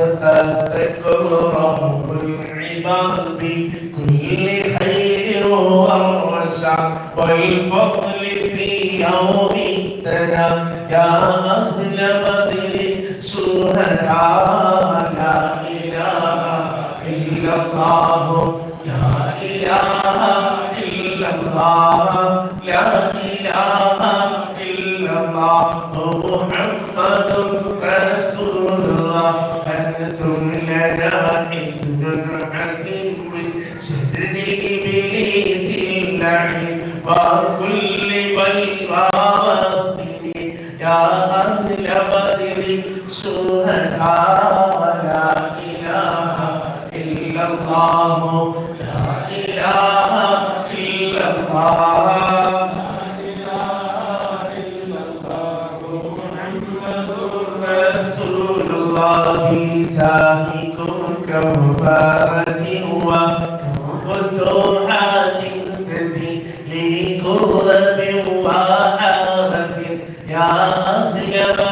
اختصكم رب العباد بكل خير والرشاد والفضل في يوم ابتدى يا أهل بدر شهداء لا إله إلا الله لا إله إلا الله لا إله إلا الله محمد شهداء لا إله إلا الله لا إله إلا الله تاهي كون كمبارة وكون دوحة تدي لكون بواحة يا أهل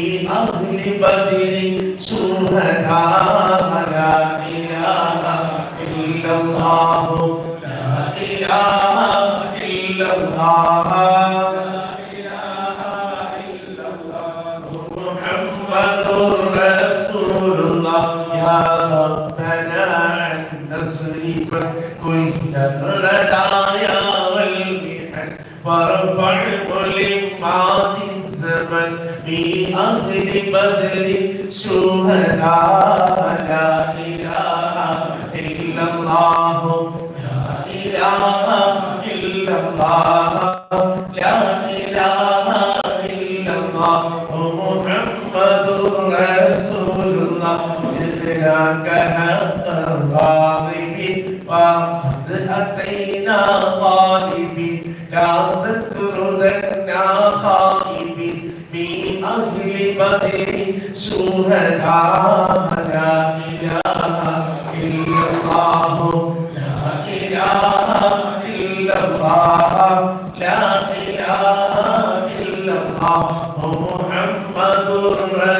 بأهل بدر شهداء لا إله إلا الله لا إله إلا الله محمد رسول الله يا بأهل بدر شهداء لا إله إلا الله لا إله إلا الله لا إله إلا الله محمد رسول الله جئناك حق الغاضب وقد أتينا طالبين لا تطردنا خائبين بأهل بدر شهداء لا إله إلا الله لا إله إلا الله لا إله إلا الله محمد رسول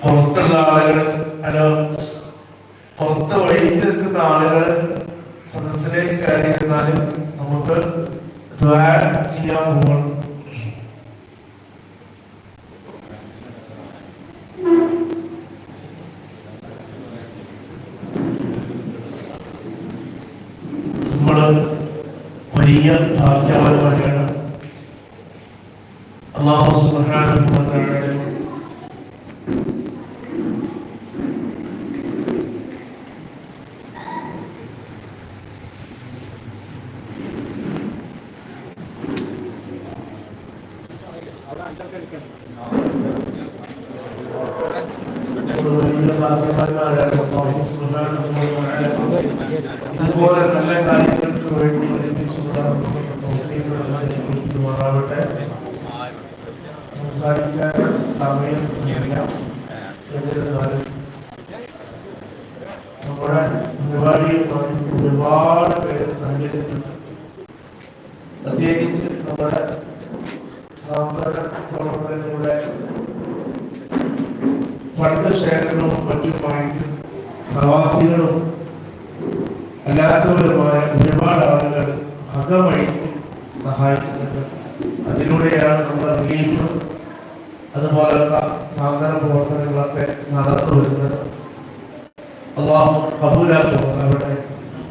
പുറത്തുള്ള ആളുകൾ അല്ല പുറത്ത് വഴി നിൽക്കുന്ന ആളുകൾ സദസ്സിലേക്ക് കയറിയിരുന്നാലും നമുക്ക് ചെയ്യാൻ പോകണം നമ്മൾ വലിയ ഭാഗ്യവാന്മാരാണ് ഒരുപാട് പേര് സഞ്ചരിച്ചിട്ടുണ്ട്. പ്രത്യേകിച്ച് നമ്മുടെ പ്രവർത്തനങ്ങളുടെ ഫണ്ട് ശേഖരണവും മറ്റുമായിട്ട് പ്രവാസികളും അല്ലാത്തവരുമായ ഒരുപാട് ആളുകൾ അകവഴി സഹായിച്ചിട്ടുണ്ട്. അതിലൂടെയാണ് നമ്മുടെ റിലീഫ് അതുപോലുള്ള സാന്ത്വന പ്രവർത്തനങ്ങളൊക്കെ നടന്നു വരുന്നത് അള്ളാഹു കബൂലാക്കുമാറാവട്ടെ.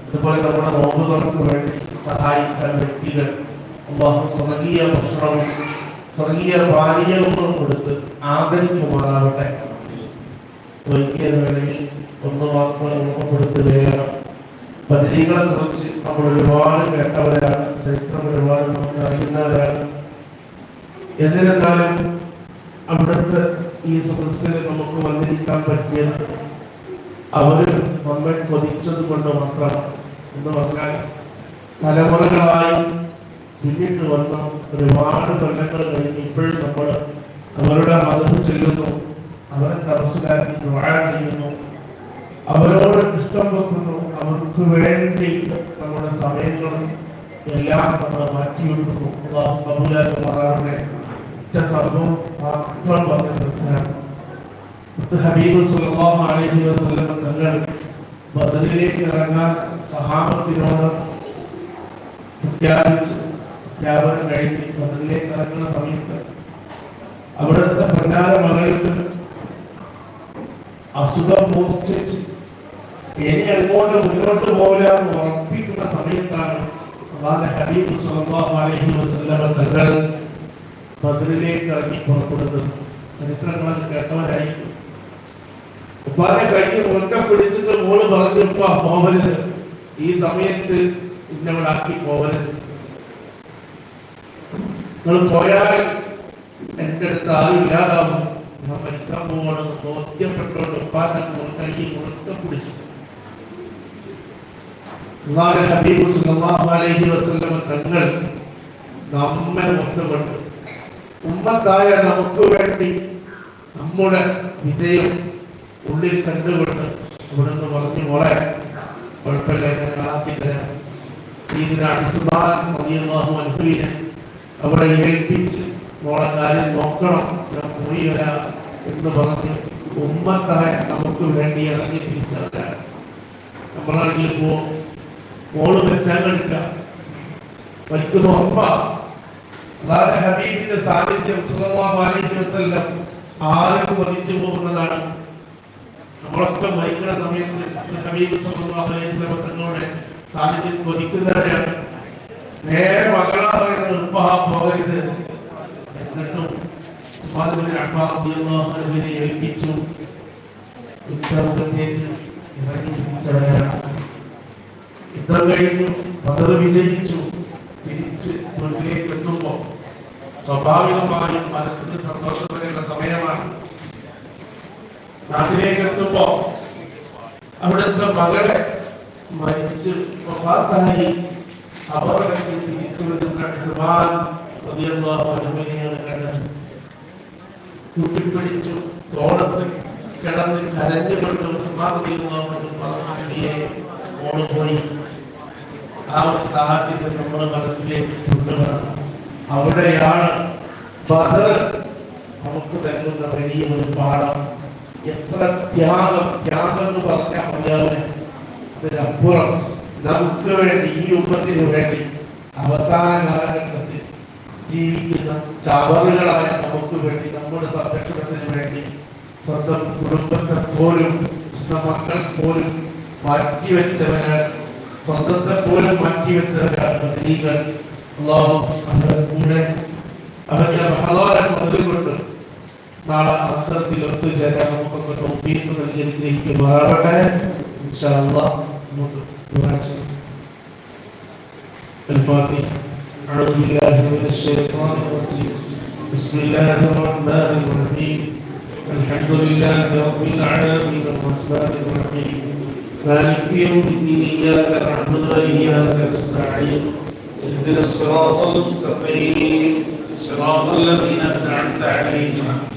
അതുപോലെ നമ്മുടെ നോമ്പുകൾക്ക് വേണ്ടി സഹായിച്ച വ്യക്തികൾ അള്ളാഹു സ്വർഗീയ ഭക്ഷണവും സ്വർഗീയ പാനീയങ്ങളും കൊടുത്ത് ആദരിക്കുമാറാവട്ടെ. വേണമെങ്കിൽ ഒന്ന് മാത്രം ഓർമ്മപ്പെടുത്തുകയാണ് പദ്ധതികളെ കുറിച്ച് നമ്മൾ ഒരുപാട് കേട്ടവരാണ് ചരിത്രം ഒരുപാട് നമുക്ക് അറിയുന്നവരാണ്. എന്നിരുന്നാലും അവിടുത്തെ ഈ സദസ്സിൽ നമുക്ക് വന്നിരിക്കാൻ പറ്റിയത് അവർ നമ്മെ കൊതിച്ചത് കൊണ്ട് മാത്രം എന്ന് പറഞ്ഞാൽ തലമുറകളായി പിന്നിട്ട് വന്ന ഒരുപാട് കൊല്ലങ്ങൾ കഴിഞ്ഞ് ഇപ്പോഴും നമ്മൾ അവരുടെ മതം ചെല്ലുന്നു അവരെ തറസിലാക്കി ദുആ ചെയ്യുന്നു അവരോട് ഇഷ്ടം വെക്കുന്നു അവർക്ക് വേണ്ടി നമ്മുടെ സമയങ്ങളും എല്ലാം നമ്മൾ മാറ്റിയെടുക്കുന്നു. അള്ളാഹു കബൂലാക്കി മാറാറുടെ ഒറ്റ സംഭവം മാത്രം പറഞ്ഞ ഹബീബ് സല്ലല്ലാഹു അലൈഹി വസല്ലം തങ്ങൾ ബദറിലേക്ക് ഇറങ്ങാൻ സഹാബത്തിനോട് പ്രഖ്യാപിച്ചു. പ്രഖ്യാപനം കഴിഞ്ഞ് ബദറിലേക്ക് ഇറങ്ങുന്ന സമയത്ത് അവിടുത്തെ പ്രചാര മകൾക്ക് അസുഖം മൂർച്ഛിച്ച് ഇനി അങ്ങോട്ട് മുന്നോട്ട് പോകില്ല ഉറപ്പിക്കുന്ന സമയത്താണ് ഹബീബ് അലൈഹി തങ്ങൾ ബദറിലേക്ക് ഇറങ്ങി പുറപ്പെടുന്നത്. ചരിത്രങ്ങൾ കേട്ടവരായി ഉപ്പാനെ കഴിഞ്ഞ് മുറുക്കം പിടിച്ചിട്ട് മോൾ പറഞ്ഞു ഉപ്പ പോവരുത്. ഈ സമയത്ത് ഇന്നവിടാക്കി പോവരുത്. നിങ്ങൾ പോയാൽ എന്റെ അടുത്ത് ആരും ഇല്ലാതാവും. ഞാൻ മരിക്കാൻ പോകണം ബോധ്യപ്പെട്ടോണ്ട് ഉപ്പാനെ മുറുക്കം പിടിച്ചു. അലൈഹി വസല്ലം തങ്ങൾ നമ്മെ ഒത്തുകൊണ്ട് ഉമ്മത്തായ നമുക്ക് വേണ്ടി നമ്മുടെ വിജയം ഉള്ളിൽ കണ്ടുകൊണ്ട് ഇവിടെ നിന്ന് പറഞ്ഞു മോളെ കുഴപ്പമില്ല ഞാൻ ആക്കി തരാം. ഇതിന് അടുത്തുമാൻ റളിയല്ലാഹു അൻഹുവിനെ അവിടെ ഏൽപ്പിച്ച് മോളെ കാര്യം നോക്കണം. ഞാൻ പോയി വരാം എന്ന് പറഞ്ഞ് ഉമ്മത്തായ നമുക്ക് വേണ്ടി ഇറങ്ങി തിരിച്ചറിയാം നമ്മളാണെങ്കിൽ പോ മോൾ വെച്ചാൽ കളിക്കാം വയ്ക്കുന്ന ഉറപ്പാ ഹബീബിന്റെ സാന്നിധ്യം സുഖമാലിക്കും ആർക്കും വധിച്ചു പോകുന്നതാണ്. നമ്മളൊക്കെ മരിക്കുന്ന സമയത്ത് ഹബീബ് വസല്ലം തങ്ങളുടെ സാന്നിധ്യം കൊതിക്കുന്നവരാണ് നേരെ മകളാ പറയുന്നത് ഉപ്പ പോകരുത്. എന്നിട്ടും അബ്ബാദിയെ ഏൽപ്പിച്ചു. യുദ്ധമുഖത്തേക്ക് ഇറങ്ങി തിരിച്ചവരാണ് യുദ്ധം കഴിഞ്ഞു ബദർ വിജയിച്ചു. തിരിച്ച് വീട്ടിലേക്ക് എത്തുമ്പോൾ സ്വാഭാവികമായും മനസ്സിന് സന്തോഷം വരുന്ന സമയമാണ്. നാട്ടിലേക്ക് എത്തുമ്പോ അവിടുത്തെ മകളെ മരിച്ച് വഫാത്തായി. അപകടത്തിൽ തിരിച്ചു വരുന്ന കൂട്ടിപ്പിടിച്ചു. തോളത്ത് കിടന്ന് കരഞ്ഞുകൊണ്ട് പോയി. ആ ഒരു സാഹചര്യം നമ്മുടെ മനസ്സിലേക്ക് അവിടെയാണ് നമുക്ക് തരുന്ന വലിയ ഒരു പാഠം. എത്ര ത്യാഗം ത്യാഗം എന്ന് പറഞ്ഞാൽ മതിയാവില്ല ഇതിനപ്പുറം നമുക്ക് വേണ്ടി ഈ ഉമ്മത്തിന് വേണ്ടി അവസാന കാലഘട്ടത്തിൽ ജീവിക്കുന്ന ചവറുകളായ നമുക്ക് വേണ്ടി നമ്മുടെ സംരക്ഷണത്തിന് വേണ്ടി സ്വന്തം കുടുംബത്തെ പോലും സ്വന്തം മക്കൾ പോലും മാറ്റിവെച്ചവരാണ് സ്വന്തത്തെ പോലും മാറ്റിവെച്ചവരാണ് അള്ളാഹു അവരുടെ അവരുടെ മഹളാരം അതുകൊണ്ട് তারা আপনার বিলম্ব জায়গায় আমাকে তৌফিক করলেন إن شاء الله ইনশাআল্লাহ الفاتحة أعوذ بالله من الشيطان الرجيم بسم الله الرحمن الرحيم الحمد لله رب العالمين الرحمن الرحيم مالك يوم الدين إياك نعبد وإياك نستعين اهدنا الصراط المستقيم. صراط الذين أنعمت عليهم.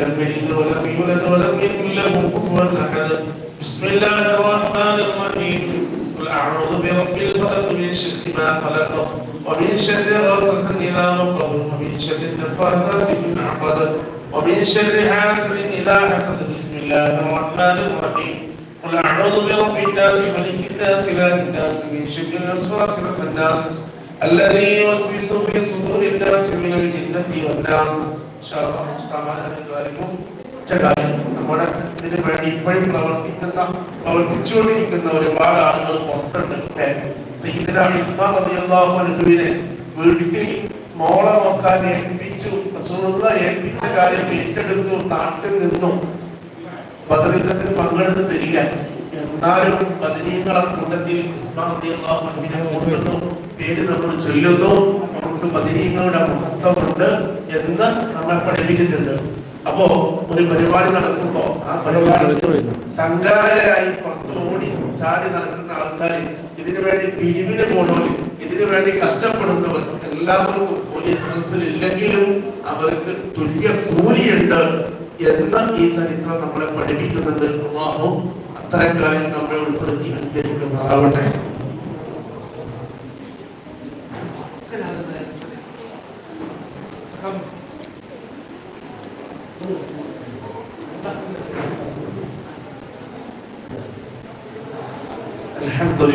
لم يلد ولم يولد ولم يكن له كفوا أحد. بسم الله الرحمن الرحيم. قل أعوذ برب الفلق من شر ما خلق ومن شر غاسق إذا وقب ومن شر النفاثات في العقد ومن شر حاسد إذا حسد. بسم الله الرحمن الرحيم. قل أعوذ برب الناس ملك الناس إله الناس من شر الوسواس الناس الذي يوسوس في صدور الناس من الجنة والناس. നമ്മുടെ ഇതിന് വേണ്ടി ഇപ്പോഴും പ്രവർത്തിക്കുന്ന പ്രവർത്തിച്ചുകൊണ്ടിരിക്കുന്ന ഒരുപാട് ആളുകൾ പുറത്തുണ്ട് സീതരാണ് വീട്ടിൽ മോളെ നോക്കാൻ ഏൽപ്പിച്ചു ഏൽപ്പിച്ച കാര്യം ഏറ്റെടുത്തു നാട്ടിൽ നിന്നും ബദറിനത്തിൽ പങ്കെടുത്ത് തരിക എന്നാലും ബദരീങ്ങളെ കൂട്ടത്തിൽ ഇസ്മാം കൊണ്ടുവന്നു പേര് നമ്മൾ ചൊല്ലുന്നു. അവർക്ക് ബദരീങ്ങളുടെ മഹത്വമുണ്ട് എന്ന് നമ്മളെ പഠിപ്പിച്ചിട്ടുണ്ട്. അപ്പോ ഒരു പരിപാടി നടക്കുമ്പോ ആ പരിപാടി സംഘാടകരായി പത്തോടി ചാടി നടക്കുന്ന ആൾക്കാർ ഇതിനു വേണ്ടി പിരിവിന് പോണവർ ഇതിനു വേണ്ടി കഷ്ടപ്പെടുന്നവർ എല്ലാവർക്കും പോലീസ് മനസ്സിൽ ഇല്ലെങ്കിലും അവർക്ക് തുല്യ കൂലിയുണ്ട് എന്ന ഈ ചരിത്രം നമ്മളെ പഠിപ്പിക്കുന്നുണ്ട്. അള്ളാഹു അത്തരം കാര്യം നമ്മളെ ഉൾപ്പെടുത്തി അനുഗ്രഹിക്കുന്നതാവട്ടെ.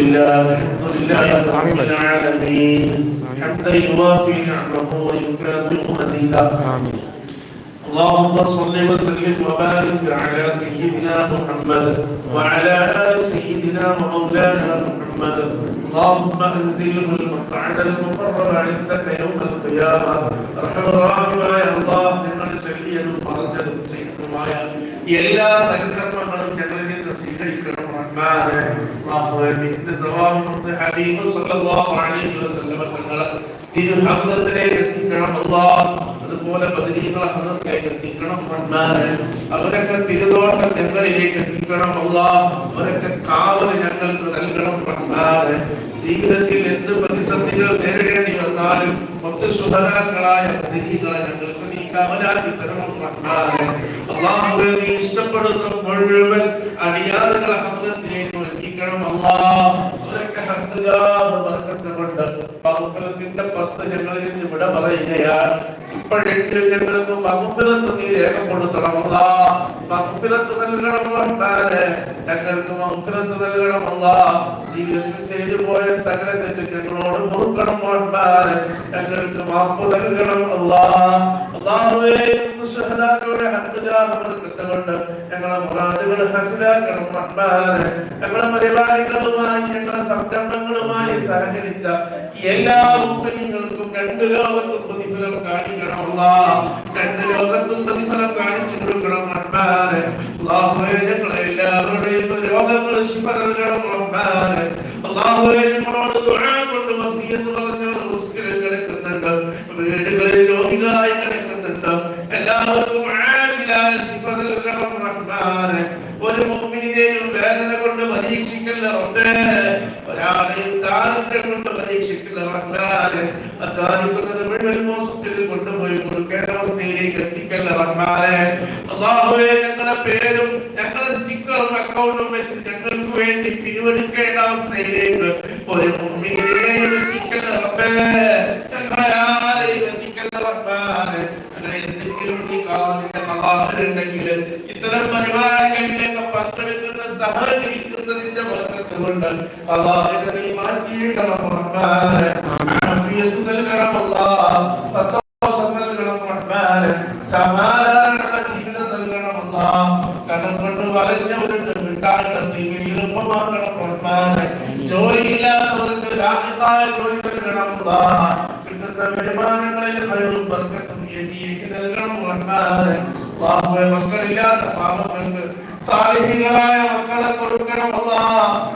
لله الحمد لله رب العالمين حمدا يوافي نعمه ويكافئ مزيدا آمين اللهم صل وسلم وبارك على سيدنا محمد وعلى ال سيدنا ومولانا محمد اللهم انزله المقعد المقرب عندك يوم القيامه ارحم الراحمين يا الله നിങ്ങൾ ചൊല്ലിയതും പറഞ്ഞതും ചെയ്തതുമായ എല്ലാ സൽക്കർമ്മങ്ങളും ഞങ്ങളിൽ നിന്ന് സ്വീകരിക്കണം സവാബ് ഹബീബ് സല്ലല്ലാഹു അലൈഹി വസല്ലം തങ്ങൾ തിരുഹദ്ദത്തിലേക്ക് എത്തിക്കണം അല്ലാഹ് അതുപോലെ ബദരീകളെ ഹദ്ദത്തിലേക്ക് എത്തിക്കണം റഹ്മാനെ അവരൊക്കെ തിരുതോട്ട ഞങ്ങളിലേക്ക് എത്തിക്കണം അല്ലാഹ് അവരൊക്കെ കാവൽ ഞങ്ങൾക്ക് നൽകണം റഹ്മാനെ ജീവിതത്തിൽ എന്ത് പ്രതിസന്ധികൾ നേരിടേണ്ടി വന്നാലും മൊത്ത ശുഭരാക്കളായ ബദരീകളെ ഞങ്ങൾക്ക് നീ അല്ലാഹുവേ നീ ഇഷ്ടപ്പെടുന്ന മുഴുവൻ അടിയാറുകളെ അവരൊക്കെ ഹദ്ദുകാർ ബർക്കത്ത് കൊണ്ട് മഹഫിറത്തിന്റെ പത്ത് ഞങ്ങളിൽ നിന്ന് ഇവിടെ പറയുകയാണ്. ഇപ്പോഴെങ്കിലും ഞങ്ങൾക്ക് മഹഫിറത്ത് നീ രേഖപ്പെടുത്തണം അല്ലാ മഹഫിറത്ത് നൽകണം റഹ്മാനെ ഞങ്ങൾക്ക് മഹഫിറത്ത് നൽകണം അല്ലാ ജീവിതത്തിൽ ചെയ്തു പോയ സകല തെറ്റ് ഞങ്ങളോട് പൊറുക്കണം ഞങ്ങൾക്ക് മാപ്പ് നൽകണം അല്ലാ ഷഹദാക്കളുടെ ഹദ്ദുകാർ കൊണ്ട് ഞങ്ങളെ മുറാദുകൾ ഹസിലാക്കണം റഹ്മാനെ ഞങ്ങളെ പരിപാടികളുമായി ഞങ്ങളെ സംരംഭങ്ങളുമായി സഹകരിച്ച എല്ലാ ഉപ്പനികൾക്കും രണ്ട് ലോകത്തും പ്രതിഫലം കാണിക്കണമല്ല രണ്ട് ലോകത്തും പ്രതിഫലം കാണിച്ചു കൊടുക്കണം റഹ്മാനെ ഞങ്ങളെ എല്ലാവരുടെയും രോഗങ്ങൾ ശിഫ നൽകണം റഹ്മാനെ അല്ലാഹുവേ ഞങ്ങളോട് ദുആ കൊണ്ട് വസിയത്ത് പറഞ്ഞവർ ഒരു മുഅ്മിനിനെയും വേദന കൊണ്ട് പരീക്ഷിക്കല്ല റബ്ബേ ഒരാളെയും ദാരിദ്ര്യം കൊണ്ട് പരീക്ഷിക്കല്ല റഹ്മാനെ അധ്വാനിക്കുന്നത് മുഴുവൻ മോസത്തിൽ കൊണ്ടുപോയി കൊടുക്കേണ്ട അവസ്ഥയിലേക്ക് എത്തിക്കല്ല റഹ്മാനെ അള്ളാഹുവേ ഞങ്ങളുടെ പേരും ഞങ്ങളുടെ സ്റ്റിക്കറും അക്കൗണ്ടും വെച്ച് ഞങ്ങൾക്ക് വേണ്ടി പിരിവെടുക്കേണ്ട അവസ്ഥയിലേക്ക് ഒരു മുഅ്മിനിനെയും എത്തിക്കല്ല റബ്ബേ ഞങ്ങളെ ആരെയും എത്തിക്കല്ല അങ്ങനെ എന്തെങ്കിലും കവാഹരുണ്ടെങ്കിൽ ഇത്തരം പരിപാടികളിലേക്ക് പങ്കെടുക്കുന്ന സഹകരിക്കുന്നതിന്റെ അള്ളാഹിനെ നീ മാറ്റിയിടണം റഹ്മാനെ ആഫിയത്ത് നൽകണം അല്ലാഹ് സന്തോഷം നൽകണം റഹ്മാനെ സമാധാനമുള്ള ജീവിതം നൽകണം അല്ലാഹ് കടം കൊണ്ട് വലഞ്ഞവരുടെ വീട്ടാരുടെ സീമ എളുപ്പമാക്കണം റഹ്മാനെ ജോലിയില്ലാത്തവർക്ക് രാജ്യത്തായ ജോലി നൽകണം അല്ലാഹ് കിട്ടുന്ന വരുമാനങ്ങളിൽ ഹൈറും ബർക്കത്തും എത്തിയേക്ക് നൽകണം റഹ്മാനെ അള്ളാഹുവെ മക്കളില്ലാത്ത പാപങ്ങൾക്ക് സാലിഹികളായ മക്കളെ കൊടുക്കണം അല്ലാ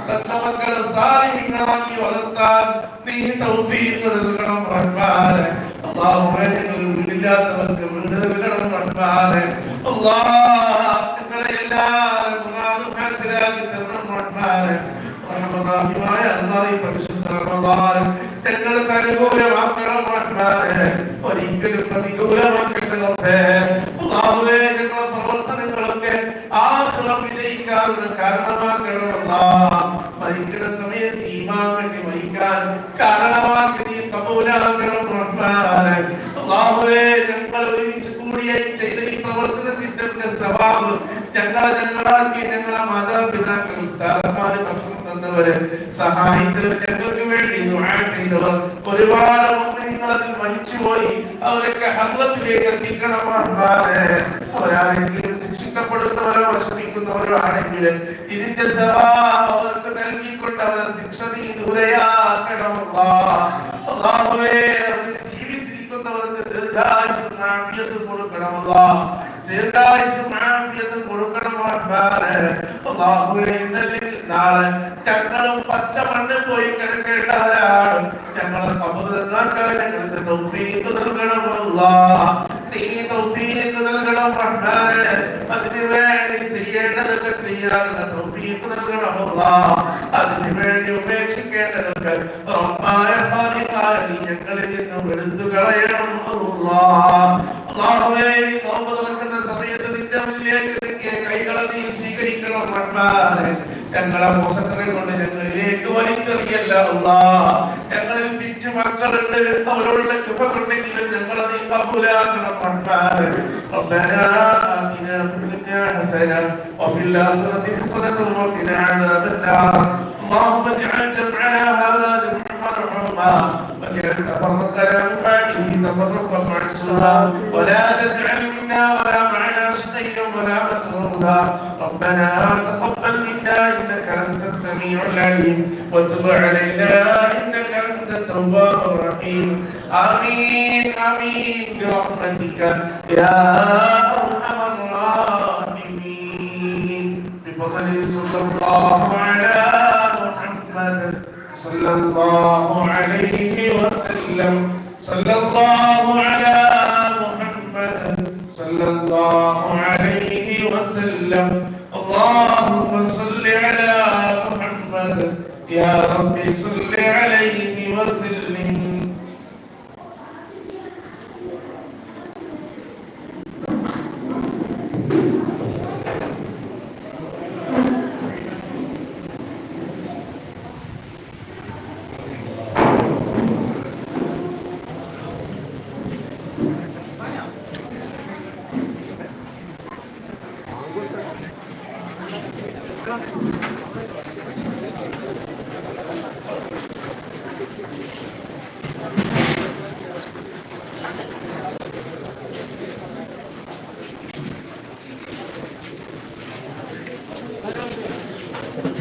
തത്ത മക്കളെ സാലിഹികളാക്കി വളർത്താൻ നീ തൗഫീഖ് നൽകണം റഹ്മാനെ. അള്ളാഹുവെ ഞങ്ങൾ വീടില്ലാത്തവർക്ക് വീട് നൽകണം റഹ്മാനെ. അല്ലാ ഞങ്ങളെ എല്ലാവരും മുറാദും ഹാസിലാക്കി തരണം റഹ്മാനെ. റഹ്മാനായ അല്ലാഹ് പരിശുദ്ധ റമദാൻ ഞങ്ങൾക്ക് അനുകൂലമാക്കണം റഹ്മാനെ ഒരിക്കലും പ്രതികൂലമാക്കട്ടെ റബ്ബേ അല്ലാഹുവേ ഞങ്ങളുടെ പ്രവർത്തനങ്ങളൊക്കെ ആഖിറം വിജയിക്കാനുള്ള കാരണമാക്കണം അല്ലാഹ് മരിക്കുന്ന സമയത്ത് ഈമാൻ വേണ്ടി മരിക്കാൻ കാരണമാക്കി നീ കബൂലാക്കണം റഹ്മാനെ അല്ലാഹുവേ ഞങ്ങൾ ഒരുമിച്ച് കൂടിയായി ചെയ്ത ഈ പ്രവർത്തനത്തിന്റെ സവാബ് ഞങ്ങളെ ഞങ്ങളാക്കി ഞങ്ങളെ മാതാപിതാക്കൾ ഉസ്താദന്മാര് ഭക്ഷണം സഹായിച്ചവർക്ക് വേണ്ടി ദുആ ചെയ്തവർ ഒരുപാട് മുഅ്മിനീങ്ങൾ അതിൽ മരിച്ചുപോയി. അവരൊക്കെ ഹദ്റത്തിലേക്ക് എത്തിക്കണം റഹ്മാനെ അവരാരെങ്കിലും ശിക്ഷിക്കപ്പെടുന്നവരോ വിഷമിക്കുന്നവരോ ആണെങ്കിലും ഇതിന്റെ സവാബ് അവർക്ക് നൽകിക്കൊണ്ട് അവരെ ശിക്ഷ നീ ദൂരെയാക്കണം അല്ലാഹ് അല്ലാഹുവേ ജീവിച്ചിരിക്കുന്നവർക്ക് ദീർഘായുസ്സും ആഫിയത്തും കൊടുക്കണം അല്ലാഹ് ദീർഘായുസ്സും ആഫിയത്തും കൊടുക്കണം അല്ലാഹുവേ ഇന്നലെ നാളെ ഞങ്ങളും പച്ച മണ്ണിൽ പോയി കിടക്കേണ്ടവരാണ്. ഞങ്ങളെ നൽകണം നൽകണം വേണ്ടി നൽകണം സമയത്ത് റഹ്മാനെ ഞങ്ങളെ മോശക്കറി കൊണ്ട് ഞങ്ങളിലേക്ക് വലിച്ചെറിയല്ല അല്ലാഹ് ഞങ്ങളിൽ പിറ്റു മക്കളുണ്ട് അവരോടുള്ള കൃപ കൊണ്ടെങ്കിലും ഞങ്ങളെ നീ കബൂലാക്കണം റഹ്മാനെ ربنا آتنا في الدنيا حسنة وفي الآخرة حسنة وقنا عذاب النار اللهم اجعل جمعنا هذا جمعا مرحوما واجعل تفرقنا من بعده تفرقا معصوما ولا تجعل منا ولا معنا شقيا ولا مكروها ربنا. تقبل منا إنك أنت السميع العليم. وتب علينا إنك أنت التواب الرحيم. آمين آمين برحمتك. يا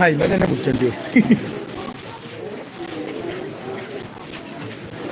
ആ ഇന്നലെ തന്നെ കുടിച്ചേണ്ടി